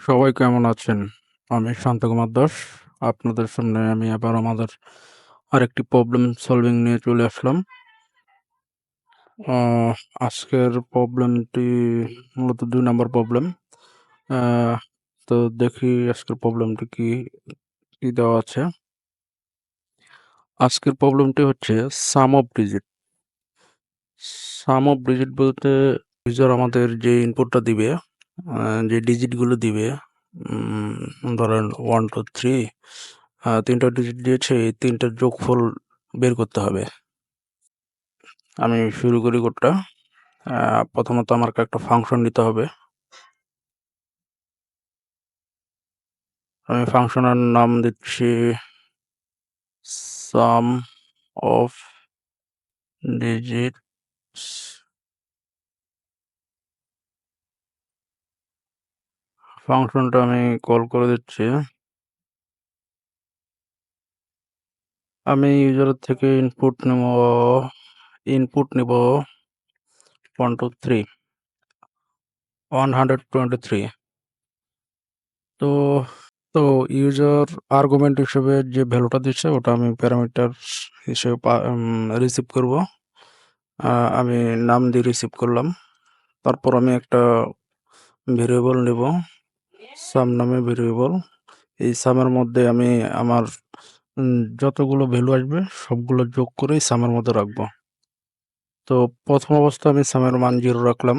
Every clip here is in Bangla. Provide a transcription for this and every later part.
সবাই কেমন আছেন? আমি শান্ত কুমার দাস। আপনাদের সামনে আমি আবার আমাদের আরেকটি প্রবলেম সলভিং নিয়ে চলে আসলাম। আজকের প্রবলেমটি মূলত ২ নম্বর প্রবলেম। তো দেখি আজকের প্রবলেমটি কি, কি দেওয়া আছে। আজকের প্রবলেমটি হচ্ছে sum of digit. Sum of digit বলতে ইউজার আমাদের যে ইনপুটটা দিবে, যে ডিজিটগুলো দিবে ধরেন 1, 2, 3 আ ৩ টা ডিজিট দিয়েছে, এই ৩ টার যোগফল বের করতে হবে। আমি শুরু করি কোডটা। প্রথমত আমাকে একটা ফাংশন নিতে হবে। আমি ফাংশনের নাম দিচ্ছি সাম অফ ডিজিটস ফাংশনটা আমি কল করে দিচ্ছি। আমি ইউজারের থেকে ইনপুট নেব ইনপুট নিব 1, 2, 3 123 তো, তো ইউজার আর্গুমেন্ট হিসেবে যে ভ্যালুটা দিচ্ছে ওটা আমি প্যারামিটার হিসেবে রিসিভ করব। আমি নাম দিয়ে রিসিভ করলাম। তারপর আমি একটা ভেরিয়েবল নেব। সাম নামে ভেরিয়েবল। এই সামের মধ্যে আমি আমার যতগুলো ভ্যালু আসবে, সবগুলো যোগ করেই সামের মধ্যে রাখব। তো প্রথম অবস্থায় আমি সামের মান জিরো রাখলাম।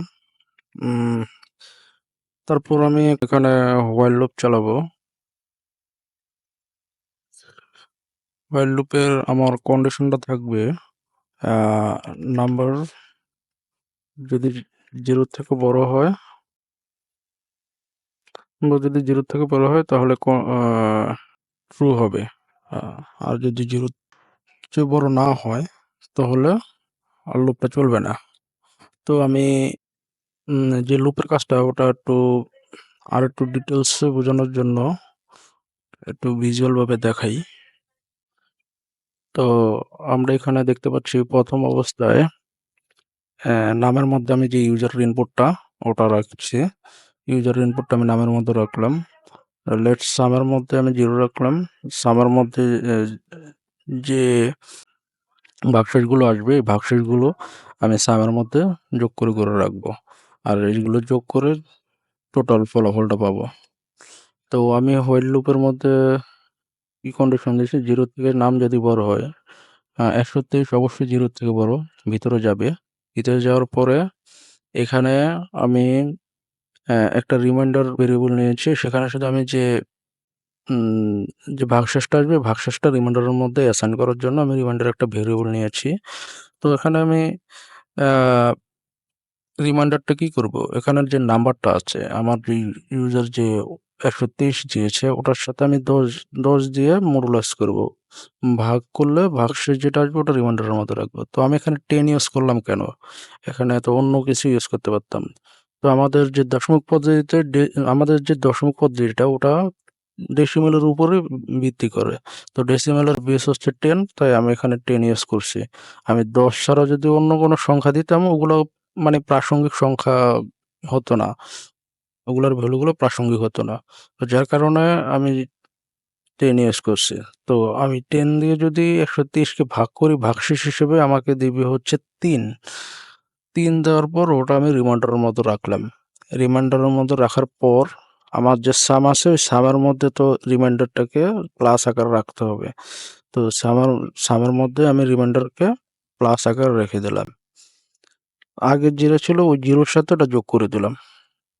তারপর আমি এখানে while লুপ চালাবো। while লুপের আমার কন্ডিশনটা থাকবে নাম্বার যদি 0 থেকে বড় হয় যদি 0 থেকে বড় হয়, তাহলে ট্রু হবে। আর যদি জিরো চেয়ে বড় না হয়, তাহলে আর লুপটা চলবে না। তো আমি যে লুপের কাজটা, ওটা একটু, আর একটু ডিটেইলসে বোঝানোর জন্য একটু ভিজুয়ালভাবে দেখাই। তো আমরা এখানে দেখতে পাচ্ছি প্রথম অবস্থায় নামের মধ্যে আমি যে ইউজার ইনপুটটা ওটা রাখছি। ইউজারের ইনপুটটা আমি নামের মধ্যে রাখলাম। লেট সামের মধ্যে আমি জিরো রাখলাম। সামের মধ্যে যে ভাগশেষগুলো আসবে এই ভাগশেষগুলো আমি সামের মধ্যে যোগ করে, করে রাখব। আর এইগুলো যোগ করে টোটাল ফলাফলটা পাবো। তো আমি while লুপের মধ্যে কি কন্ডিশন দিয়েছি 0 থেকে নাম যদি বড় হয়, আ ১২৩ অবশ্যই 0 থেকে বড়, ভিতরে যাবে। ভিতরে যাওয়ার পরে এখানে আমি একটা রিমাইন্ডার ভেরিয়েবল নিয়েছি। সেখানে শুধু আমি যে যে ভাগশেষটা আসবে ভাগশেষটা রিমাইন্ডারের মধ্যে অ্যাসাইন করার জন্য আমি রিমাইন্ডার একটা ভেরিয়েবল নিয়েছি। তো এখানে আমি রিমাইন্ডারটা কি করব? এখানের যে নাম্বারটা আছে আমার ইউজার যে ১২৩ দিয়েছে ওটার সাথে আমি ১০, ১০ দিয়ে মডুলাস করব। ভাগ করলে ভাগশেষ যেটা আসবে ওটা রিমাইন্ডারের মধ্যে রাখব। তো আমি এখানে টেন ইউজ করলাম কেন? এখানে তো অন্য কিছু ইউজ করতে পারতাম। তো আমাদের যে দশমিক পদ্ধতিতে আমাদের যে দশমিক পদ্ধতিটা ওটা ডেসিমেলের উপরে ভিত্তি করে। তো ডেসিমেলের বেস হচ্ছে 10 তাই আমি এখানে 10 ইউজ করছি। আমি ১০ ছাড়া যদি অন্য কোনো সংখ্যা দিতাম, ওগুলো মানে প্রাসঙ্গিক সংখ্যা হতো না। ওগুলার ভ্যালুগুলো প্রাসঙ্গিক হতো না। তো যার কারণে আমি 10 ইউজ করছি। তো আমি 10 দিয়ে যদি ১২৩ কে ভাগ করি, ভাগশেষ হিসেবে আমাকে দিবে হচ্ছে ৩। ৩ দেওয়ার পর ওটা আমি রিমাইন্ডারের মতো রাখলাম। রিমাইন্ডারের মতো রাখার পর আমার যে সাম আছে, ওই সামের মধ্যে তো রিমাইন্ডারটাকে প্লাস আকার রাখতে হবে। তো সামার সামের মধ্যে আমি রিমাইন্ডারকে প্লাস আকার রেখে দিলাম। আগের জিরো ছিল, ওই জিরোর সাথে ওটা যোগ করে দিলাম।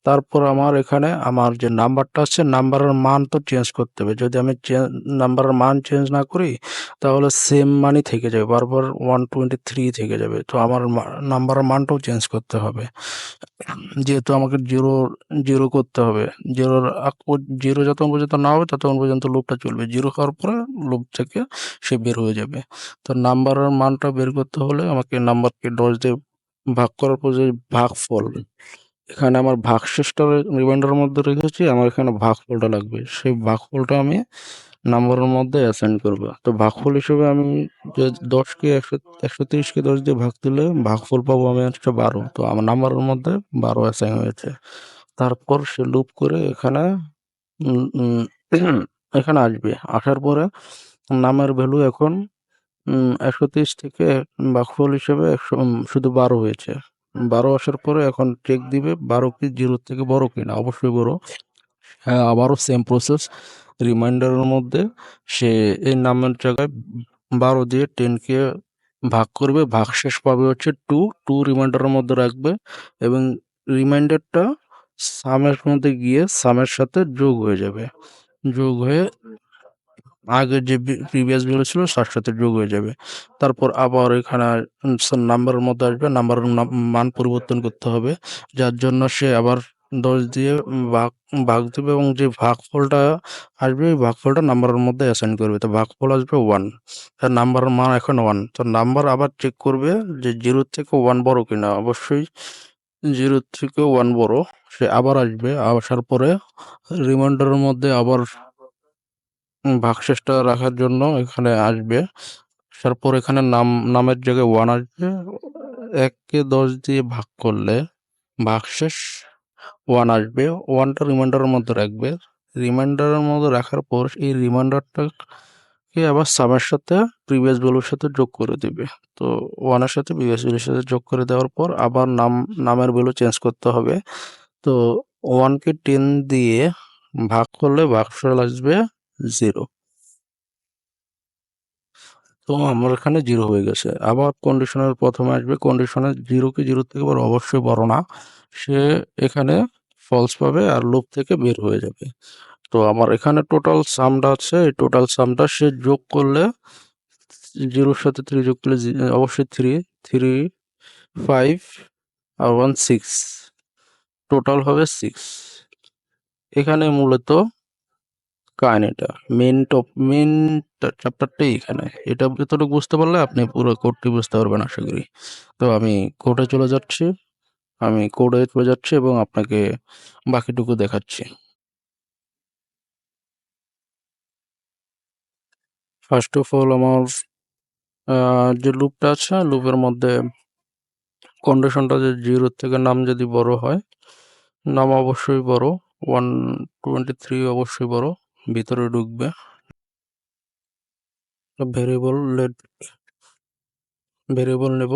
তারপর আমার এখানে আমার যে নাম্বারটা আছে নাম্বারের মান তো চেঞ্জ করতে হবে। যদি আমি নাম্বারের মান চেঞ্জ না করি তাহলে সেম মানই থেকে যাবে। বারবার 123 থেকে যাবে। তো আমার নাম্বারের মানটাও চেঞ্জ করতে হবে। যেহেতু আমাকে 0, 0 করতে হবে। 0 র আগ প 0 যতক্ষণ পর্যন্ত না হবে ততক্ষণ পর্যন্ত লুপটা চলবে। জিরো হওয়ার পরে লুপ থেকে সে বের হয়ে যাবে। তো নাম্বারের মানটা বের করতে হলে আমাকে নাম্বারকে ১০ দিয়ে ভাগ করার পর যে ভাগফল এখানে আমার ভাগ ভাগশেষটা রিমাইন্ডারের মধ্যে রেখেছি। আমার এখানে ভাগফলটা লাগবে। সেই ভাগফলটা আমি নাম্বারের মধ্যে অ্যাসাইন করব তো ভাগফল হিসেবে আমি যে ১০ কে ১০০ ১৩০ কে ১০ দিয়ে ভাগ দিলে ভাগফল পাবো আমি হচ্ছে ১২ তো আমার নাম্বারের মধ্যে ১২ অ্যাসাইন হয়েছে। তারপর সে লুপ করে এখানে এখানে আসবে আসার পরে নামের ভ্যালু এখন একশো তিরিশ থেকে ভাগফল হিসেবে একশো শুধু বারো হয়েছে বারো আসার পরে এখন চেক দিবে, বারো কি জিরো থেকে বড় কিনা, অবশ্যই বড়। হ্যাঁ আবারও সেম প্রসেস রিমাইন্ডারের মধ্যে সে এই নামের জায়গায় বারো দিয়ে টেনকে ভাগ করবে, ভাগ শেষ পাবে হচ্ছে টু টু রিমাইন্ডারের মধ্যে রাখবে এবং রিমাইন্ডারটা সামের মধ্যে গিয়ে সামের সাথে যোগ হয়ে যাবে। যোগ হয়ে আগে যে প্রিভিয়াস ভ্যালু ছিল তার সাথে যোগ হয়ে যাবে। তারপর আবার এখানে নাম্বারের মধ্যে আসবে নাম্বারের মান পরিবর্তন করতে হবে, যার জন্য সে আবার দশ দিয়ে ভাগ ভাগ দেবে এবং যে ভাগফলটা আসবে, ওই ভাগফলটা নাম্বারের মধ্যে অ্যাসাইন করবে। তো ভাগফল আসবে ওয়ান তার নাম্বারের মান এখন ওয়ান তো নাম্বার আবার চেক করবে যে জিরো থেকে ওয়ান বড় কিনা। অবশ্যই জিরো থেকে ওয়ান বড়, সে আবার আসবে, আসার পরে রিমাইন্ডারের মধ্যে আবার ভাগশেষটা রাখার জন্য এখানে আসবে। তারপর এখানে নাম, নামের জায়গায় ওয়ান আসবে। এককে দশ দিয়ে ভাগ করলে ভাগশেষ ওয়ান আসবে। ওয়ানটা রিমাইন্ডারের মধ্যে রাখবে। রিমাইন্ডারের মধ্যে রাখার পর এই রিমাইন্ডারটাকে আবার সামের সাথে প্রিভিয়াস ভ্যালুর সাথে যোগ করে দিবে। তো ওয়ানের সাথে প্রিভিয়াস ভ্যালুর সাথে যোগ করে দেওয়ার পর আবার নাম, নামের ভ্যালু চেঞ্জ করতে হবে। তো ওয়ানকে টেন দিয়ে ভাগ করলে ভাগফল আসবে জিরো। তো আমার এখানে জিরো হয়ে গেছে। আবার কন্ডিশনের প্রথমে আসবে। কন্ডিশনের জিরো কি জিরো থেকে বড় অবশ্যই বড় না। সে এখানে ফলস পাবে আর লুপ থেকে বের হয়ে যাবে। তো আমার এখানে টোটাল সামটা আছে। এই টোটাল সামটা সে যোগ করলে জিরোর সাথে থ্রি যোগ করলে অবশ্যই থ্রি থ্রি ফাইভ আর ওয়ান সিক্স টোটাল হবে সিক্স এখানে মূলত কাহিনিটা মেন টপ মেন চ্যাপ্টারটাই এখানে এটা যতটুকু বুঝতে পারলে আপনি পুরো কোডটি বুঝতে পারবেন, আশা করি। তো আমি কোডে চলে যাচ্ছি। আমি কোডে চলে যাচ্ছি এবং আপনাকে বাকিটুকু দেখাচ্ছি। ফার্স্ট অফ অল আমার যে লুপটা আছে লুপের মধ্যে কন্ডিশনটা যে জিরো থেকে নাম যদি বড় হয় নাম অবশ্যই বড় ওয়ান টোয়েন্টি থ্রি অবশ্যই বড়। ভিতরে ঢুকবে। ভেরিয়েবল লেট ভেরিয়েবল নেব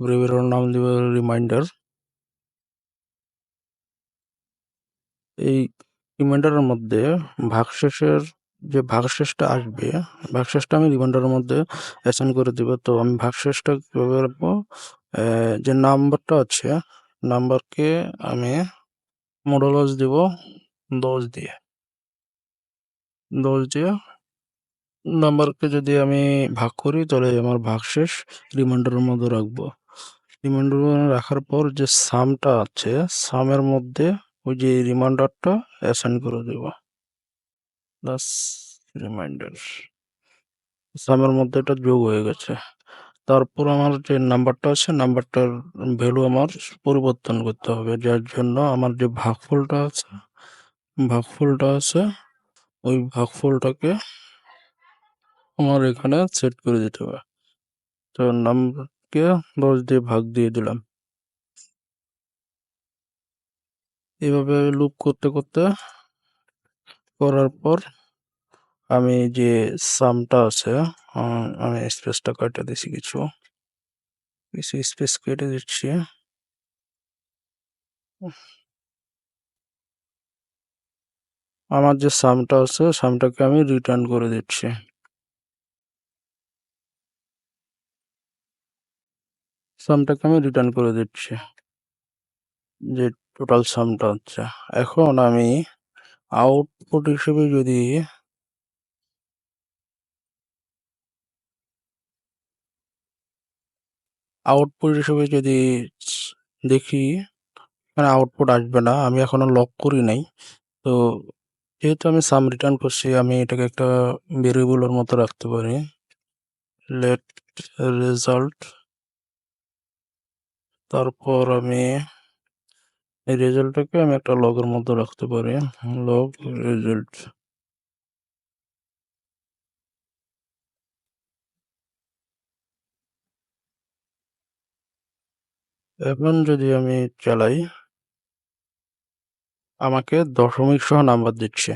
ভেরিয়েবলের নাম দিব রিমাইন্ডার এই রিমাইন্ডারের মধ্যে ভাগশেষের যে ভাগশেষটা আসবে, ভাগশেষটা আমি রিমাইন্ডারের মধ্যে অ্যাসাইন করে দেব। তো আমি ভাগশেষটা কীভাবে রাখব? যে নাম্বারটা আছে, নাম্বারকে আমি মডেলস দেব দশ দিয়ে। দশ নাম্বারকে যদি আমি ভাগ করি, তাহলে আমার ভাগ শেষ। রিমাইন্ডারের মধ্যে রাখব। রিমাইন্ডার রাখার পর যে সামটা আছে সামের মধ্যে ওই যে রিমাইন্ডারটা অ্যাসাইন করে দেব। প্লাস রিমাইন্ডার সামের মধ্যে এটা যোগ হয়ে গেছে। তারপর আমার যে নাম্বারটা আছে নাম্বারটার ভ্যালু আমার পরিবর্তন করতে হবে। যার জন্য আমার যে ভাগফলটা আছে ভাগফলটা আছে ওই ভাগফলটাকে আমার এখানে সেট করে দিতে হবে। তো নাম্বারকে দশ দিয়ে ভাগ দিয়ে দিলাম। এভাবে লুপ করতে করতে করার পর আমি যে সামটা আছে আমি স্পেসটা কেটে দিছি কিছু। কিছু স্পেস কেটে দিচ্ছি। আমার যে সামটা আছে সামটাকে আমি রিটার্ন করে দিচ্ছি। সামটাকে আমি রিটার্ন করে দিচ্ছি, যে টোটাল সামটা হচ্ছে। এখন আমি আউটপুট হিসেবে যদি আউটপুট হিসেবে যদি দেখি মানে আউটপুট আসবে না, আমি এখনও লক করি নাই। তো যেহেতু আমি সাম রিটার্ন করছি, আমি এটাকে একটা ভেরিয়েবলের মতো রাখতে পারি। লেট রেজাল্ট তারপর আমি এই রেজাল্টটাকে আমি একটা লগের মধ্যে রাখতে পারি। লগ রেজাল্ট এখন যদি আমি চালাই আমাকে দশমিক সহ নাম্বার দিচ্ছে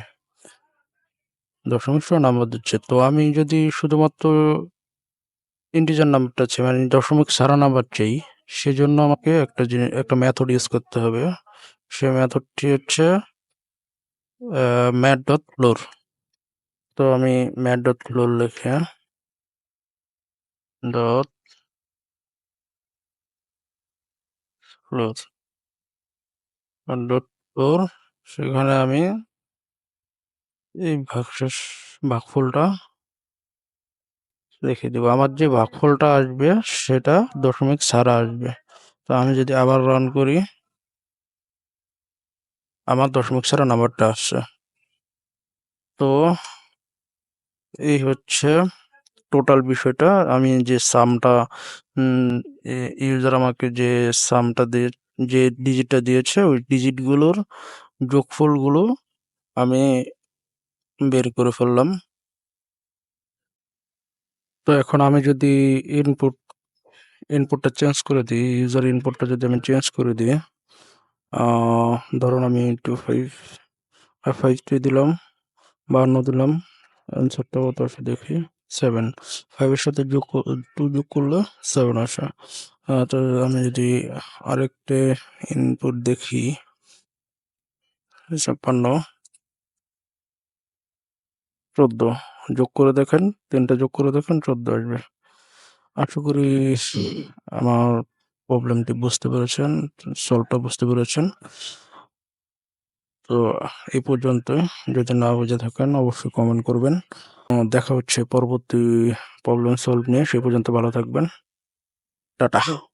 দশমিক সহ নাম্বার দিচ্ছে। তো আমি যদি শুধুমাত্র ইন্টিজার নাম্বারটা চাই মানে দশমিক ছাড়া নাম্বার চাই, সেজন্য আমাকে একটা জিনিস একটা মেথড ইউজ করতে হবে। সে মেথডটি হচ্ছে ম্যাট ডট ফ্লোর তো আমি ম্যাট ডট ফ্লোর লিখে ডট ফ্লোর ডট floor সেখানে আমি এই ভাগশেষ ভাগফলটা রেখে দেবো আমার যে ভাগফলটা আসবে, সেটা দশমিক ছাড়া আসবে। তো আমি যদি আবার রান করি, আমার দশমিক ছাড়া নাম্বারটা আসছে। তো এই হচ্ছে টোটাল বিষয়টা। আমি যে সামটা ইউজার আমাকে যে সামটা দিয়ে যে ডিজিটটা দিয়েছে ওই ডিজিটগুলোর যোগফলগুলো আমি বের করে ফেললাম। তো এখন আমি যদি ইনপুট ইনপুটটা চেঞ্জ করে দিই, ইউজার ইনপুটটা যদি আমি চেঞ্জ করে দিই, ধরুন আমি 25 আ 5 দিলাম, 52 দিলাম। অ্যান্সারটা কত আসে দেখি সেভেন ফাইভের সাথে যোগ 2 যোগ করলে সেভেন আসে। তো আমি যদি আরেকটা ইনপুট দেখি 56 14 যোগ করে দেখেন, ৩ টা যোগ করে দেখেন 14 আসবে। আশা করি আমার প্রবলেমটি বুঝতে পেরেছেন, সলভটা বুঝতে পেরেছেন। তো এই পর্যন্ত যদি না বুঝে থাকেন অবশ্যই কমেন্ট করবেন। দেখা হচ্ছে পরবর্তী প্রবলেম সলভ নিয়ে। সে পর্যন্ত ভালো থাকবেন। Tata. Chao.